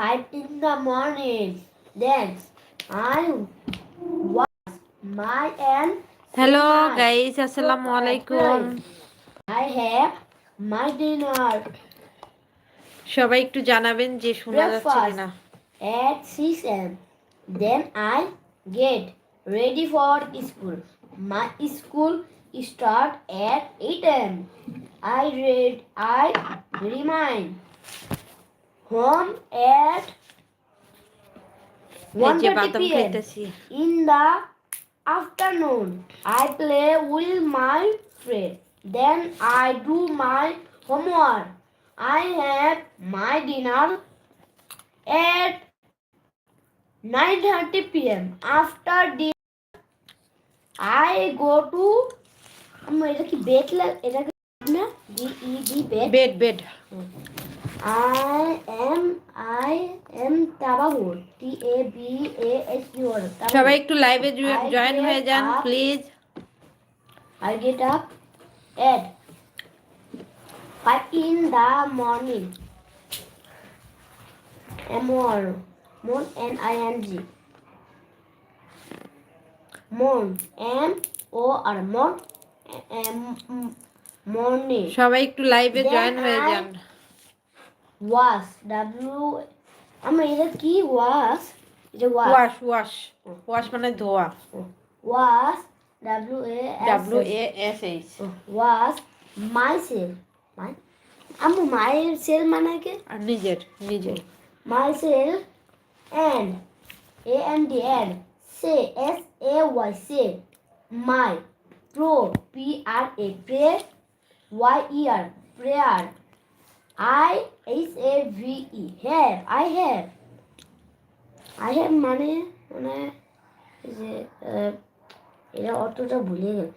five in the morning. Then I was my and guys আসসালামু আলাইকুম I have my dinner সবাই একটু জানাবেন যে শোনা যাচ্ছে. কিনা at 6 am. Then I get ready for school. My school start at 8 am. I read I remind home at 1:30 p.m. In the afternoon, I play with my friend. Then I do my homework. I have my dinner at 9:30 p.m. After dinner, I go to আমার এটা কি bed এটা কি না D E D bed bed bed I am I am Tabahur T A B A S U R সবাই একটু লাইভে join হয়ে যান. Please I get up at five in the morning. M O R Moon N I N G. Moon M O R Moon M morning. সবাই একটু লাইভে join হয়ে যান Was W আমার এটা কি was এটা ওয়াশ ওয়াশ ওয়াশ মানে ধোয়া W A S W A S H was myself. My, আমি মায়ের সেল মানে কি আর নিজের নিজের myself and a and d and say s a y say my pro p r a pray y e r prayer i h a v e have i have i have মানে মানে এই যে আহ, এটা অতটা ভুলে গেল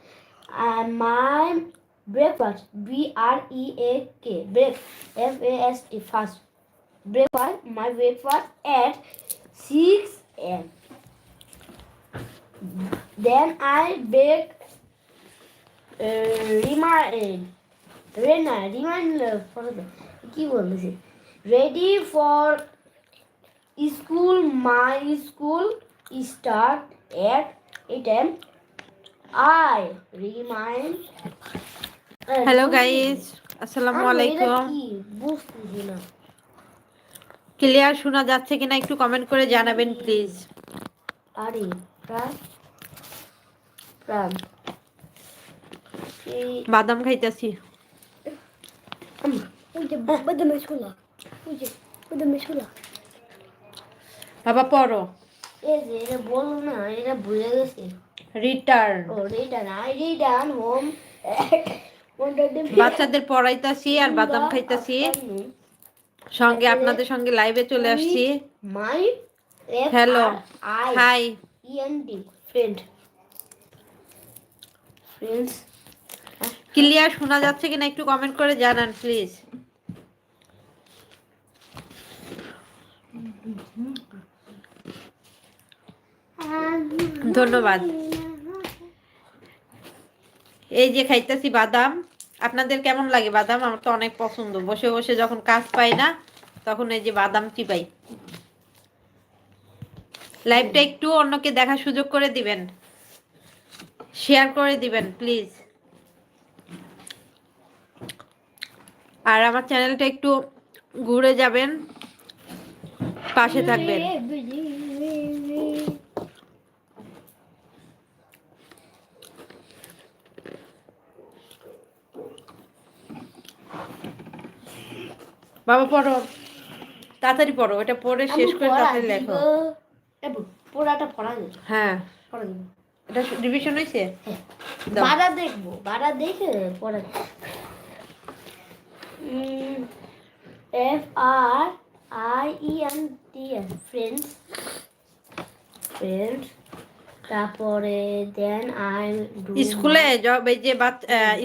আর my breakfast B R E A K break F A S T fast breakfast my breakfast at 6 am then i bake uh, remind Rena, remind for the কি বলতেছি? Ready for school my school start at 8 am i remind hello guys আসসালামু আলাইকুম বুঝতেছি না। Clear শোনা যাচ্ছে কিনা একটু কমেন্ট করে জানাবেন প্লিজ আরে প্রাণ বাদাম খাইতেছি। বাবা পড়ো এটা বলো না এটা ভুলে গেছে রিটার্ন ও রিটার্ন আই রিটার্ন হোম বাচ্চাদের পড়াইতাছি আর বাদাম খাইতাছি। সঙ্গে আপনাদের সঙ্গে লাইভে চলে আসছি। My hello hi and friend friends clear শোনা যাচ্ছে কিনা একটু কমেন্ট করে জানান প্লিজ ধন্যবাদ। এই যে খাইতেছি বাদাম, আপনাদের কেমন লাগে বাদাম? আমার তো অনেক পছন্দ। বসে বসে যখন কাজ পাই না, তখন এই যে বাদাম চিপাই লাইভটা একটু অন্যকে দেখার সুযোগ করে দিবেন। শেয়ার করে দিবেন প্লিজ আর আমার চ্যানেলটা একটু ঘুরে যাবেন। পাশে থাকবেন। বাবা পড়ো। তাড়াতাড়ি পড়ো এটা পড়ে শেষ করে তাড়াতাড়ি লেখো। পোড়াটা পড়া হ্যাঁ। পড়া এটা রিভিশন হয়েছে? দাও। বাড়া দেখব বাড়া দেখে পড়া F R I E N S friends friends তারপরে দেন আই স্কুলে য-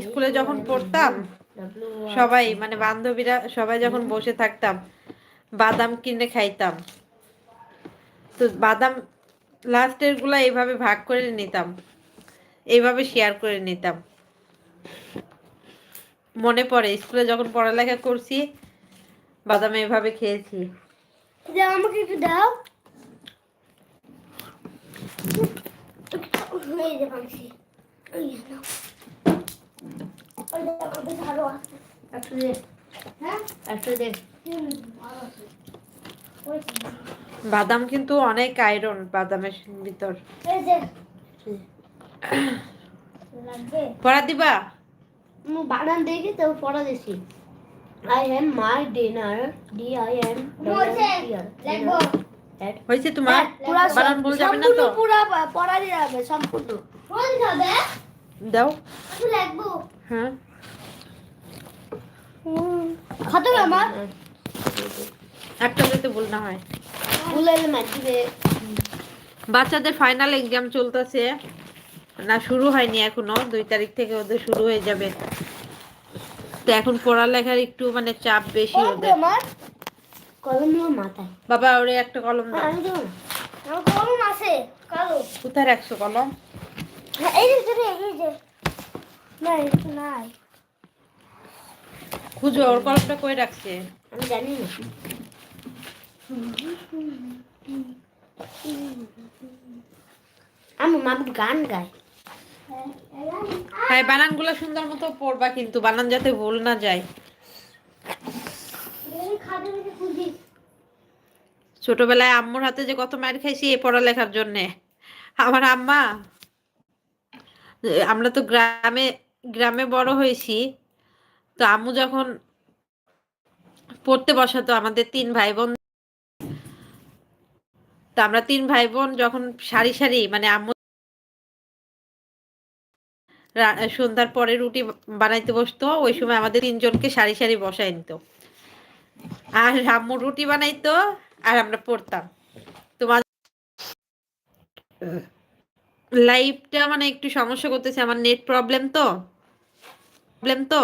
স্কুলে যখন পড়তাম সবাই মানে বান্ধবীরা সবাই যখন বসে থাকতাম বাদাম কিনে খাইতাম। তো বাদাম লাস্টেরগুলা এইভাবে ভাগ করে নিতাম। এইভাবে শেয়ার করে নিতাম। মনে পড়ে স্কুলে যখন পড়ালেখা করছি বাদাম এইভাবে খেয়েছি। দাও আমাকে একটু দাও। ভালো হ্যাঁ? বাদাম কিন্তু অনেক আয়রন বাদামের ভিতর। পড়া দিবা? বাদাম দেখি তো পড়া দিছি হয়েছে তোমার? বানান ভুল যাবে না তো? পুরা পড়া দিয়ে যাবে সম্পূর্ণ। দিতে হবে দাও। আমি লিখব হ্যাঁ। আমার। একটা যাতে ভুল না হয়। ভুলে বাচ্চাদের ফাইনাল এক্সাম চলতেছে। না শুরু হয়নি এখনও। দুই তারিখ থেকে ওদের শুরু হয়ে যাবে। তো এখন পড়ালেখার একটু মানে চাপ বেশি ওদের। আমার কলম আমার মাথায়। বাবা ওরে একটা কলম দাও। আমার কলম আছে কালো। কোথায় রাখছো কলম? হ্যাঁ, এই যে এই যে নাই নাই। খুঁজো ওর কলমটা কই রাখছে? আমি জানি না। আমি মামুর গান গায়। হ্যাঁ বানানগুলো সুন্দর মতো পড়বা কিন্তু, বানান যাতে ভুল না যায়। ছোটবেলায় আম্মুর হাতে যে কত মায়ের খাইছি এই পড়ালেখার জন্যে। আমার আম্মা, আমরা তো গ্রামে গ্রামে বড় হয়েছি, তো আম্মু যখন পড়তে বসাতো আমাদের তিন ভাই বোন, তো আমরা তিন ভাই বোন যখন সারি সারি মানে আম্মু সন্ধ্যার পরে রুটি বানাইতে বসতো, ওই সময় আমাদের তিনজনকে সারি সারি বসাই নিত। আর আম্মু রুটি বানাইতো, আর আমরা পড়তাম। তোমার লাইফটা মানে একটু সমস্যা করতেছে, আমার নেট প্রবলেম তো? প্রবলেম তো?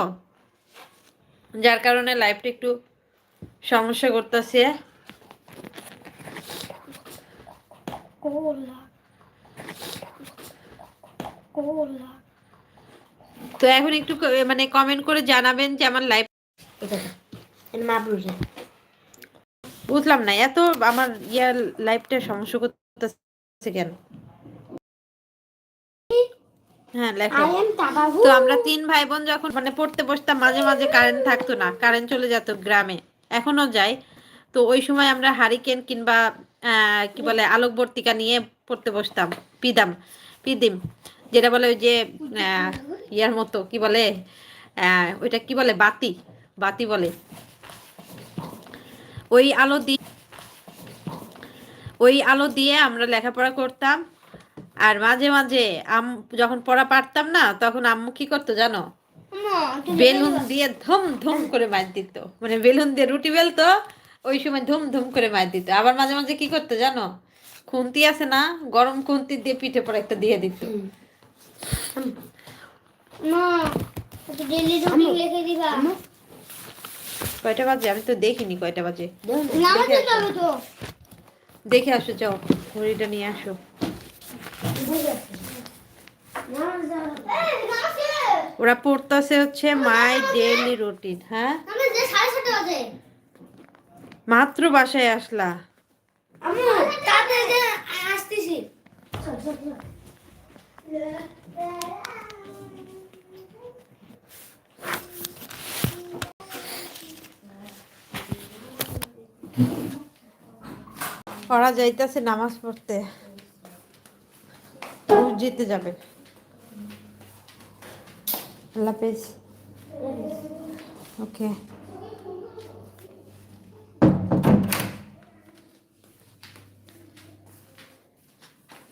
যার কারণে লাইফটা একটু সমস্যা করতেছে। কোলা কোলা তো এখন একটু মানে কমেন্ট করে জানাবেন যে আমার লাইফ বুঝলাম না এত আমার ইয়ার লাইফটা সমস্যা করতেছে কেন? হ্যাঁ তো আমরা তিন ভাই বোন যখন মানে পড়তে বসতাম মাঝে মাঝে কারেন্ট থাকতো না কারেন্ট চলে যেত গ্রামে। এখনও যায় তো ওই সময় আমরা হারিকেন কিংবা আহ, কি বলে আলোকবর্তিকা নিয়ে পড়তে বসতাম পিদাম পিদিম। যেটা বলে ওই যে ইয়ার মতো, কি বলে ওইটা কি বলে, বাতি বাতি বলে। ওই আলো দিয়ে ওই আলো দিয়ে আমরা লেখাপড়া করতাম। আর মাঝে মাঝে আম, যখন পড়া পারতাম না, তখন আম্মু কি করতো জানো? বেলুন দিয়ে ধুম ধুম করে মার দিত। মানে বেলুন দিয়ে রুটি বেলতো, ওই সময় ধুম ধুম করে মার দিত। আবার মাঝে মাঝে কি করতো জানো? খুন্তি আছে না, গরম খুন্তি দিয়ে পিঠে পরে একটা দিয়ে দিত। না ডেলি রুটিন লিখে দিবা। কয়টা বাজে? আমি তো দেখিনি কয়টা বাজে। দেখে আসো। যাও ঘড়িটা নিয়ে আসো। ওরা পড়তেছে হচ্ছে মাই ডেইলি রুটিন হ্যাঁ? মাত্র বাসায় আসলা। আসতেছি। ওরা যাইতেছে নামাজ পড়তে। মসজিদে যাবে। আল্লাহ হাফেজ। ওকে।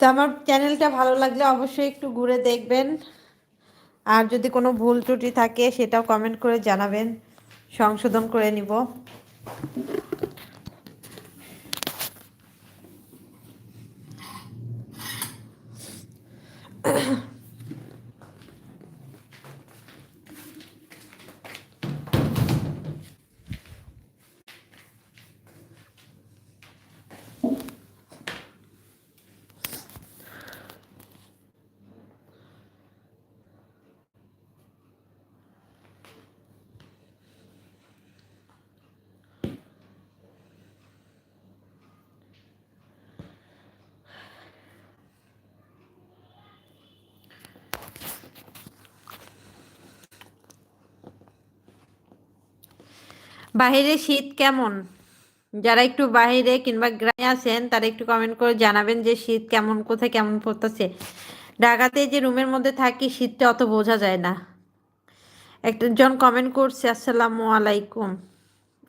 তো আমার চ্যানেলটা ভালো লাগলে অবশ্যই একটু ঘুরে দেখবেন। আর যদি কোনো ভুল ত্রুটি থাকে সেটাও কমেন্ট করে জানাবেন। সংশোধন করে নিব। বাহিরে শীত কেমন? যারা একটু বাহিরে কিংবা গ্রামে আছেন, তারা একটু কমেন্ট করে জানাবেন যে শীত কেমন, কোথায় কেমন পড়তেছে। ঢাকাতে যে রুমের মধ্যে থাকি, শীতটা অত বোঝা যায় না। একটা জন কমেন্ট করছে, আসসালামু আলাইকুম।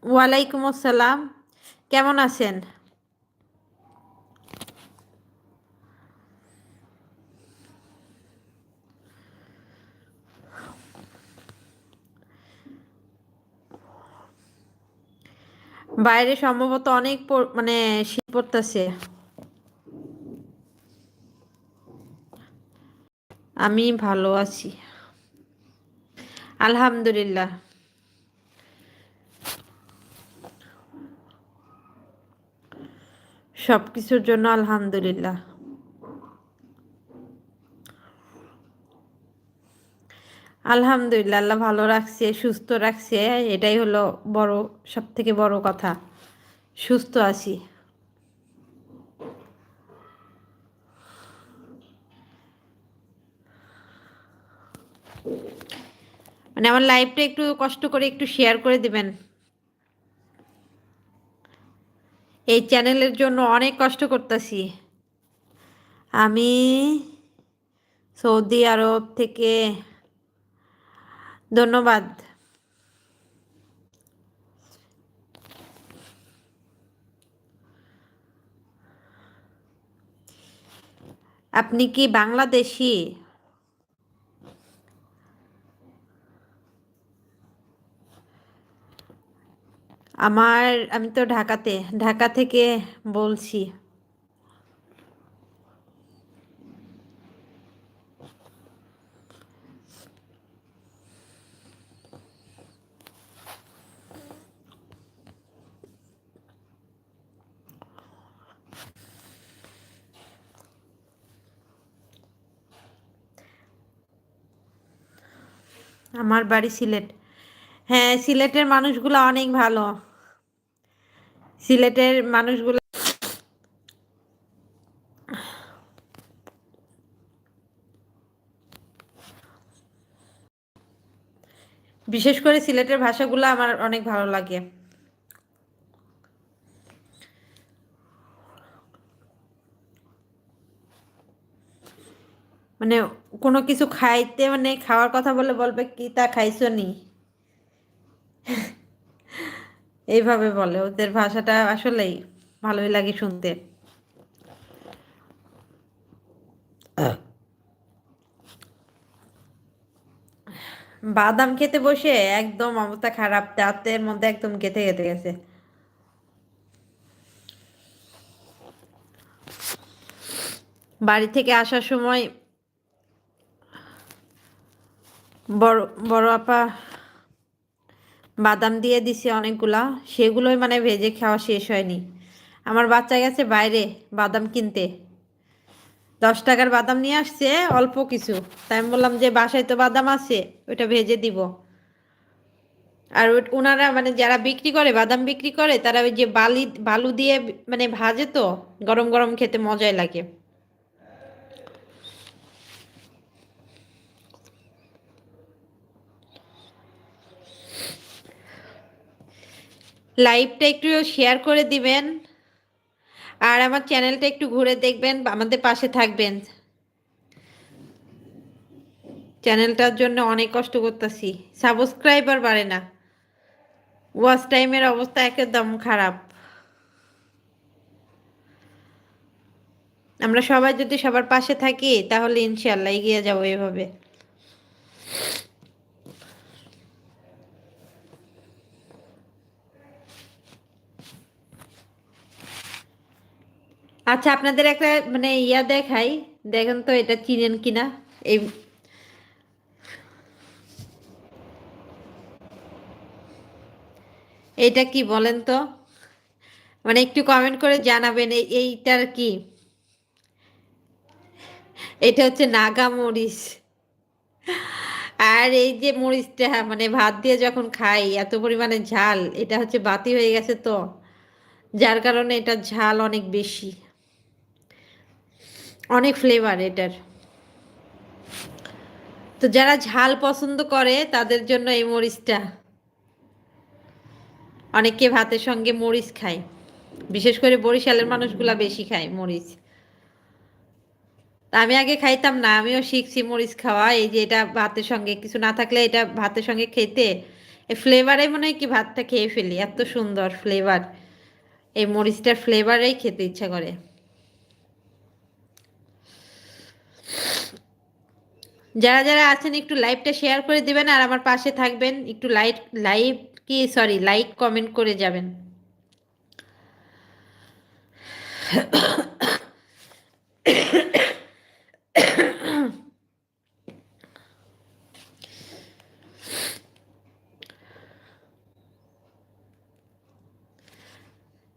ওয়ালাইকুম আসসালাম। কেমন আছেন? বাইরে সম্ভবত অনেক মানে শীত পড়তেছে। আমি ভালো আছি। আলহামদুলিল্লাহ। সব কিছুর জন্য আলহামদুলিল্লাহ। আলহামদুলিল্লাহ, আল্লাহ ভালো রাখছে, সুস্থ রাখছে। এটাই হলো বড় সব থেকে বড় কথা। সুস্থ আছি। মানে আমার লাইফটা একটু কষ্ট করে একটু শেয়ার করে দিবেন। এই চ্যানেলের জন্য অনেক কষ্ট করতেছি। আমি সৌদি আরব থেকে ধন্যবাদ। আপনি কি বাংলাদেশি? আমার আমি তো ঢাকাতে ঢাকা থেকে বলছি। আমার বাড়ি সিলেট। হ্যাঁ সিলেটের মানুষগুলো অনেক ভালো। সিলেটের মানুষগুলো বিশেষ করে সিলেটের ভাষাগুলো আমার অনেক ভালো লাগে। মানে কোনো কিছু খাইতে মানে খাওয়ার কথা বলে বলবে, কি তা খাইছো নি? এইভাবে বলে। ওদের ভাষাটা আসলেই ভালোই লাগে শুনতে। বাদাম খেতে বসে একদম অবস্থা খারাপ, দাঁতের মধ্যে একদম গেঁথে গেঁথে গেছে। বাড়ি থেকে আসার সময় বড় বড় আপা বাদাম দিয়ে দিছে অনেকগুলা। সেগুলোই মানে ভেজে খাওয়া শেষ হয়নি। আমার বাচ্চা গেছে বাইরে বাদাম কিনতে। দশ টাকার বাদাম নিয়ে আসছে, অল্প কিছু। তাই আমি বললাম যে, বাসায় তো বাদাম আছে, ওইটা ভেজে দিব। আর ওনারা মানে যারা বিক্রি করে, বাদাম বিক্রি করে, তারা ওই যে বালি, বালু দিয়ে মানে ভাজে তো, গরম গরম খেতে মজাই লাগে। লাইভটা একটু শেয়ার করে দিবেন। আর আমার চ্যানেলটা একটু ঘুরে দেখবেন আমাদের পাশে থাকবেন। চ্যানেলটার জন্য অনেক কষ্ট করতেছি। সাবস্ক্রাইবার বাড়ে না। ওয়াচ টাইমের অবস্থা একদম খারাপ। আমরা সবাই যদি সবার পাশে থাকি, তাহলে ইনশাল্লাহ এগিয়ে যাব এভাবে। আচ্ছা আপনাদের একটা মানে ইয়া দেখাই। দেখেন তো এটা চিনেন কিনা? এই এটা কি বলেন তো? মানে একটু কমেন্ট করে জানাবেন এই, এইটার কি? এটা হচ্ছে নাগা মরিচ। আর এই যে মরিচটা মানে ভাত দিয়ে যখন খাই, এত পরিমাণে ঝাল, এটা হচ্ছে বাতি হয়ে গেছে তো। যার কারণে এটা ঝাল অনেক বেশি। অনেক ফ্লেভার এটার। তো যারা ঝাল পছন্দ করে, তাদের জন্য এই মরিচটা। অনেকে ভাতের সঙ্গে মরিচ খায়। বিশেষ করে বরিশালের মানুষগুলা বেশি খায় মরিচ। আমি আগে খাইতাম না, আমিও শিখছি মরিচ খাওয়া। এই যে এটা ভাতের সঙ্গে, কিছু না থাকলে এটা ভাতের সঙ্গে খেতে। এই ফ্লেভারে মনে হয় কি ভাতটা খেয়ে ফেলি, এত সুন্দর ফ্লেভার এই মরিচটার ফ্লেভারেই খেতে ইচ্ছা করে। যারা যারা আছেন, একটু লাইভটা শেয়ার করে দিবেন আর আমার পাশে থাকবেন। একটু লাইট লাইভ কি সরি লাইক কমেন্ট করে যাবেন।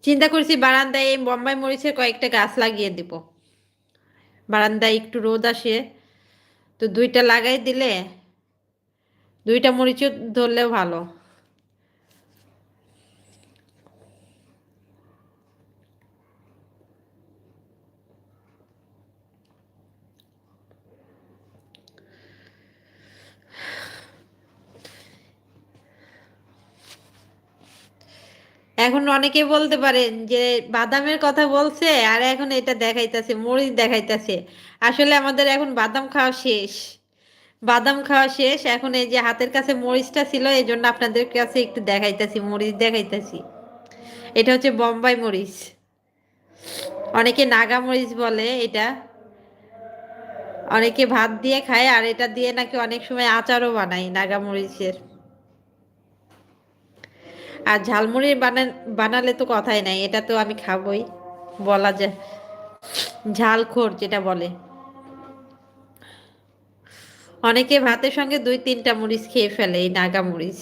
চিন্তা করছি বারান্দায় এই বোম্বাই মরিচের কয়েকটা গাছ লাগিয়ে দিব। বারান্দায় একটু রোদ আসে। তো দুইটা লাগাই দিলে, দুইটা মরিচও ধরলেও ভালো। এখন অনেকে বলতে পারেন যে বাদামের কথা বলছে, আর এখন এটা দেখাইতেছে, মরিচ দেখাইতেছে। আসলে আমাদের এখন বাদাম খাওয়া শেষ। বাদাম খাওয়া শেষ, এখন এই যে হাতের কাছে মরিচটা ছিল, এই জন্য আপনাদের কাছে একটু দেখাইতেছি, মরিচ দেখাইতেছি। এটা হচ্ছে বোম্বাই মরিচ। অনেকে নাগা মরিচ বলে এটা। অনেকে ভাত দিয়ে খায়, আর এটা দিয়ে নাকি অনেক সময় আচারও বানায় নাগা মরিচের। আর ঝালমুড়ি বানান বানালে তো কথাই নাই, এটা তো আমি খাবই, বলা যায়। ঝালখোর যেটা বলে। অনেকে ভাতের সঙ্গে দুই তিনটা মরিচ খেয়ে ফেলে, এই নাগা মরিচ।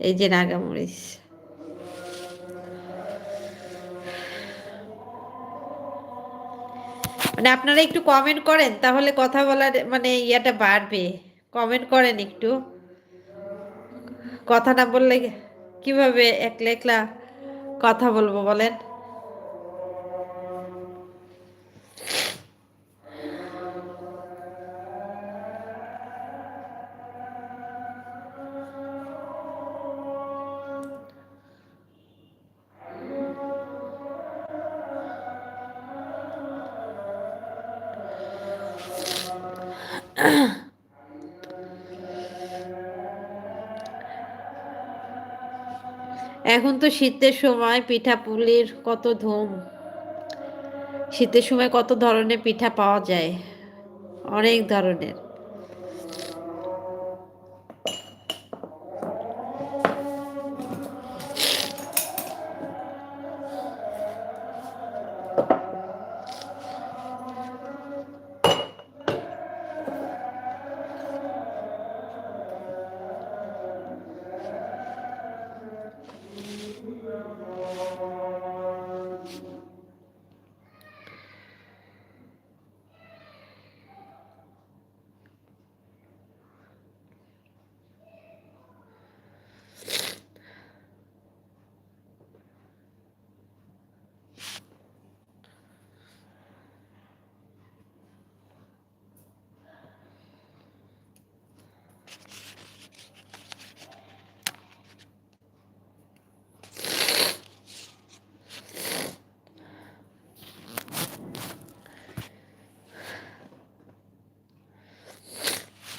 এই যে নাগা মরিচ। মানে আপনারা একটু কমেন্ট করেন, তাহলে কথা বলার মানে ইয়াটা বাড়বে। কমেন্ট করেন একটু। কথা না বললে কীভাবে একলা একলা কথা বলব বলেন? এখন তো শীতের সময় পিঠাপুলির কত ধুম। শীতের সময় কত ধরনের পিঠা পাওয়া যায়? অনেক ধরনের।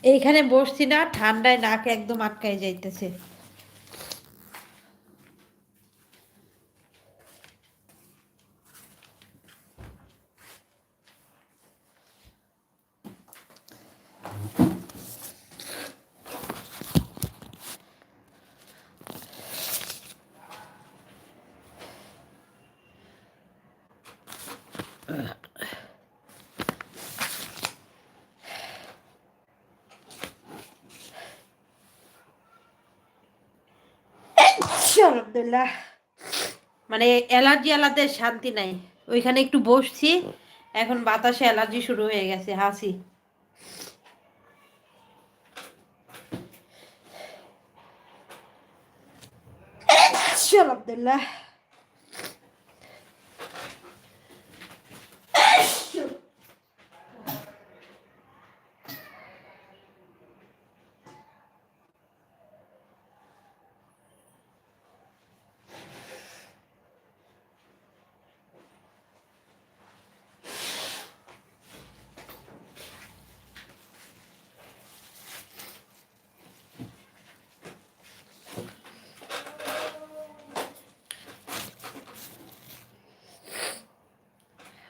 এইখানে বসছি না ঠান্ডায় নাক একদম আটকায় যাইতেছে। আলহামদুলিল্লাহ। মানে অ্যালার্জি আলাদা শান্তি নাই। ওইখানে একটু বসছি এখন বাতাসে অ্যালার্জি শুরু হয়ে গেছে হাসি। আলহামদুলিল্লাহ।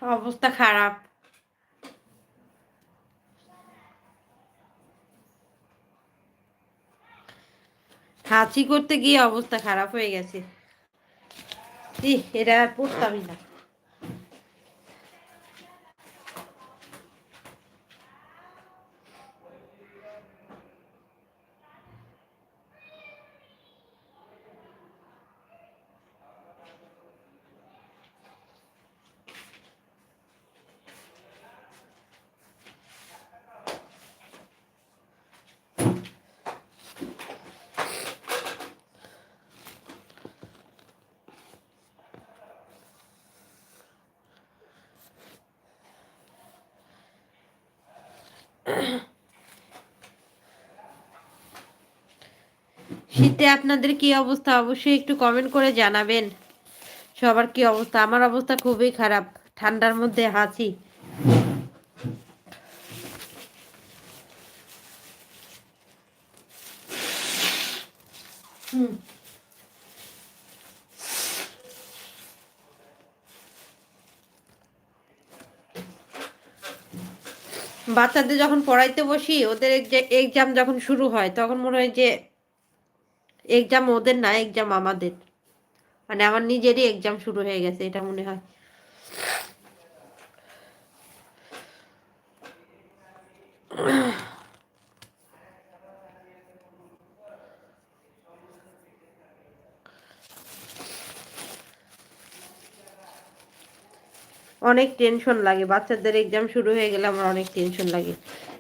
অবস্থা খারাপ হাঁচি করতে গিয়ে অবস্থা খারাপ হয়ে গেছে। এটা পড়তামই না। শীতে আপনাদের কি অবস্থা? অবশ্যই একটু কমেন্ট করে জানাবেন। সবার কি অবস্থা? আমার অবস্থা খুবই খারাপ। ঠান্ডার মধ্যে হাঁচি হুম বাচ্চাদের যখন পড়াইতে বসি, ওদের এক্সাম যখন শুরু হয়, তখন মনে হয় যে এক্সাম ওদের না এক্সাম আমাদের। মানে আমার নিজেরই এক্সাম শুরু হয়ে গেছে, এটা মনে হয়। অনেক টেনশন লাগে। বাচ্চাদের এক্সাম শুরু হয়ে গেলে আমার অনেক টেনশন লাগে।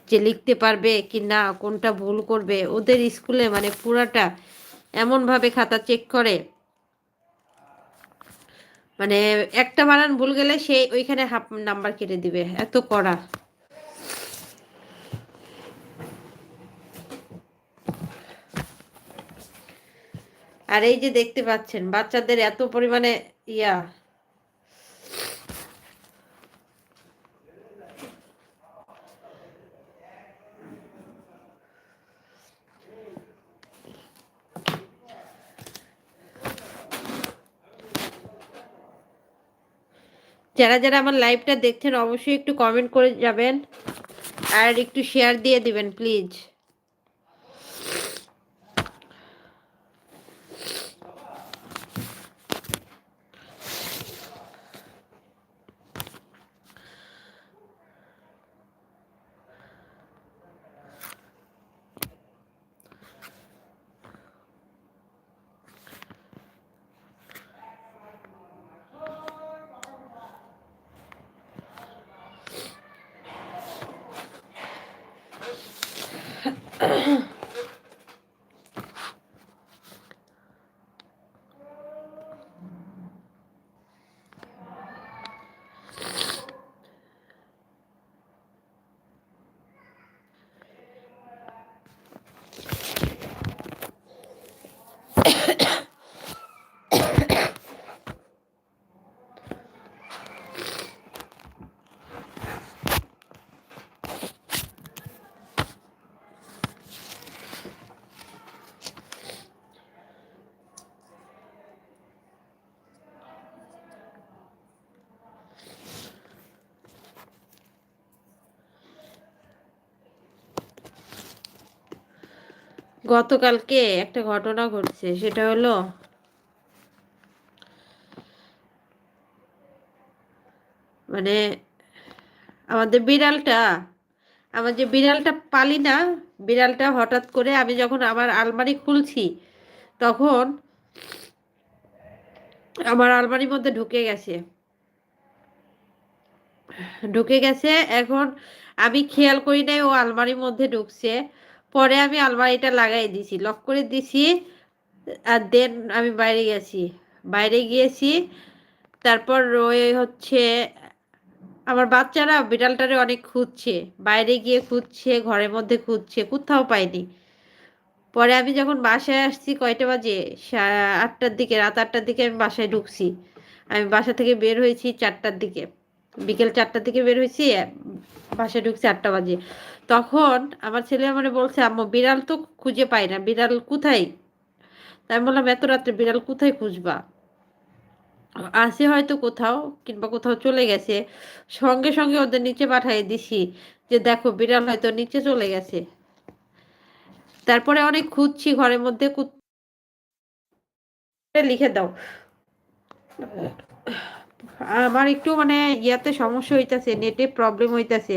যে লিখতে পারবে কি না, কোনটা ভুল করবে। ওদের স্কুলে মানে পুরাটা এমনভাবে খাতা চেক করে। মানে একটা বানান ভুল গেলে সে ওইখানে হাফ নাম্বার কেটে দিবে। এত কড়া। আর এই যে দেখতে পাচ্ছেন, বাচ্চাদের এত পরিমাণে ইয়া যারা যারা আমার লাইভটা দেখছেন, অবশ্যই একটু কমেন্ট করে যাবেন আর একটু শেয়ার দিয়ে দিবেন প্লিজ গতকালকে একটা ঘটনা ঘটছে, সেটা হলো মানে আমাদের বিড়ালটা, আমার যে বিড়ালটা পালি না, বিড়ালটা হঠাৎ করে আমি যখন আমার আলমারি খুলছি, তখন আমার আলমারির মধ্যে ঢুকে গেছে। ঢুকে গেছে, এখন আমি খেয়াল করি নাই ও আলমারির মধ্যে ঢুকছে। পরে আমি আলমারিটা লাগাই দিছি লক করে দিছি, আর দেন আমি বাইরে গেছি। বাইরে গিয়েছি, তারপর ওই হচ্ছে, আমার বাচ্চারা বিড়ালটারে অনেক খুঁজছে, বাইরে গিয়ে খুঁজছে, ঘরের মধ্যে খুঁজছে, কোথাও পাইনি পরে আমি যখন বাসায় আসছি, কয়টা বাজে? আটটার দিকে, রাত আটটার দিকে আমি বাসায় ঢুকছি। আমি বাসা থেকে বের হয়েছি চারটার দিকে। বিকেল চারটার দিকে বের হয়েছি, বাসায় ঢুকছি আটটা বাজে। তখন আমার ছেলে আমার বলছে, আম্মু, বিড়াল তো খুঁজে পাই না। বিড়াল কোথায়? তাই বললাম, এত রাত্রে বিড়াল কোথায় খুঁজবা? আছে হয়তো কোথাও কিংবা কোথাও চলে গেছে। সঙ্গে সঙ্গে ওদের নিচে পাঠিয়ে দিছি যে, দেখো, বিড়াল হয়তো নিচে চলে গেছে। তারপরে অনেক খুঁজছি ঘরের মধ্যে লিখে দাও। আমার একটু মানে ইয়াতে সমস্যা হইতাছে, নেটে প্রবলেম হইতাছে।